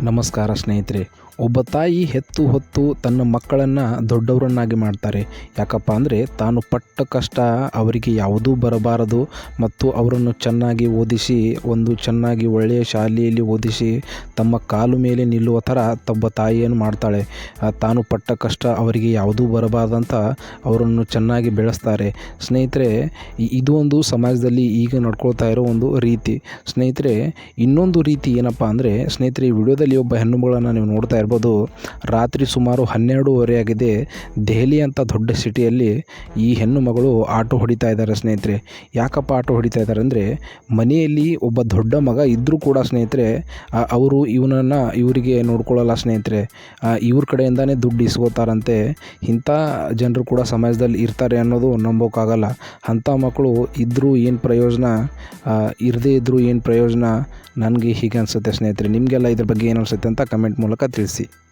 ನಮಸ್ಕಾರ ಸ್ನೇಹಿತರೆ. ಒಬ್ಬ ತಾಯಿ ಹೆತ್ತು ಹೊತ್ತು ತನ್ನ ಮಕ್ಕಳನ್ನು ದೊಡ್ಡವರನ್ನಾಗಿ ಮಾಡ್ತಾರೆ. ಯಾಕಪ್ಪ ಅಂದರೆ ತಾನು ಪಟ್ಟ ಕಷ್ಟ ಅವರಿಗೆ ಯಾವುದೂ ಬರಬಾರದು ಮತ್ತು ಅವರನ್ನು ಚೆನ್ನಾಗಿ ಓದಿಸಿ, ಒಂದು ಚೆನ್ನಾಗಿ ಒಳ್ಳೆಯ ಶಾಲೆಯಲ್ಲಿ ಓದಿಸಿ, ತಮ್ಮ ಕಾಲು ಮೇಲೆ ನಿಲ್ಲುವ ಥರ ತಬ್ಬ ತಾಯಿಯನ್ನು ಮಾಡ್ತಾಳೆ. ತಾನು ಪಟ್ಟ ಕಷ್ಟ ಅವರಿಗೆ ಯಾವುದೂ ಬರಬಾರ್ದಂತ ಅವರನ್ನು ಚೆನ್ನಾಗಿ ಬೆಳೆಸ್ತಾರೆ. ಸ್ನೇಹಿತರೆ ಇದು ಒಂದು ಸಮಾಜದಲ್ಲಿ ಈಗ ನಡ್ಕೊಳ್ತಾ ಇರೋ ಒಂದು ರೀತಿ. ಸ್ನೇಹಿತರೆ, ಇನ್ನೊಂದು ರೀತಿ ಏನಪ್ಪ ಅಂದರೆ, ಸ್ನೇಹಿತರೆ, ಈ ವಿಡಿಯೋದಲ್ಲಿ ಒಬ್ಬ ಹೆಣ್ಣುಮಗಳನ್ನು ನೀವು ನೋಡ್ತಾ ಇರ್ಬೋದು. ರಾತ್ರಿ ಸುಮಾರು ಹನ್ನೆರಡೂವರೆ ಆಗಿದೆ. ದೆಹಲಿ ಅಂತ ದೊಡ್ಡ ಸಿಟಿಯಲ್ಲಿ ಈ ಹೆಣ್ಣು ಮಗಳು ಆಟೋ ಹೊಡಿತಾ ಇದ್ದಾರೆ ಸ್ನೇಹಿತರೆ. ಯಾಕಪ್ಪ ಆಟೋ ಹೊಡಿತಾ ಇದ್ದಾರೆ ಅಂದರೆ ಮನೆಯಲ್ಲಿ ಒಬ್ಬ ದೊಡ್ಡ ಮಗ ಇದ್ದರೂ ಕೂಡ ಸ್ನೇಹಿತರೆ ಅವರು ಇವನನ್ನು ಇವರಿಗೆ ನೋಡ್ಕೊಳ್ಳಲ್ಲ ಸ್ನೇಹಿತರೆ. ಇವ್ರ ಕಡೆಯಿಂದನೇ ದುಡ್ಡು ಇಸ್ಕೋತಾರಂತೆ. ಇಂಥ ಜನರು ಕೂಡ ಸಮಾಜದಲ್ಲಿ ಇರ್ತಾರೆ ಅನ್ನೋದು ನಂಬೋಕ್ಕಾಗಲ್ಲ ಅಂಥ ಮಕ್ಕಳು ಇದ್ದರೂ ಏನು ಪ್ರಯೋಜನ? ಇರದೇ ಇದ್ದರೂ ಏನು ಪ್ರಯೋಜನ? ನನಗೆ ಹೀಗೆ ಅನಿಸುತ್ತೆ ಸ್ನೇಹಿತರೆ. ನಿಮಗೆಲ್ಲ ಇದ್ರ ಬಗ್ಗೆ ಏನು ಅನಿಸುತ್ತೆ ಅಂತ ಕಮೆಂಟ್ ಮೂಲಕ ತಿಳಿಸಿ. passer.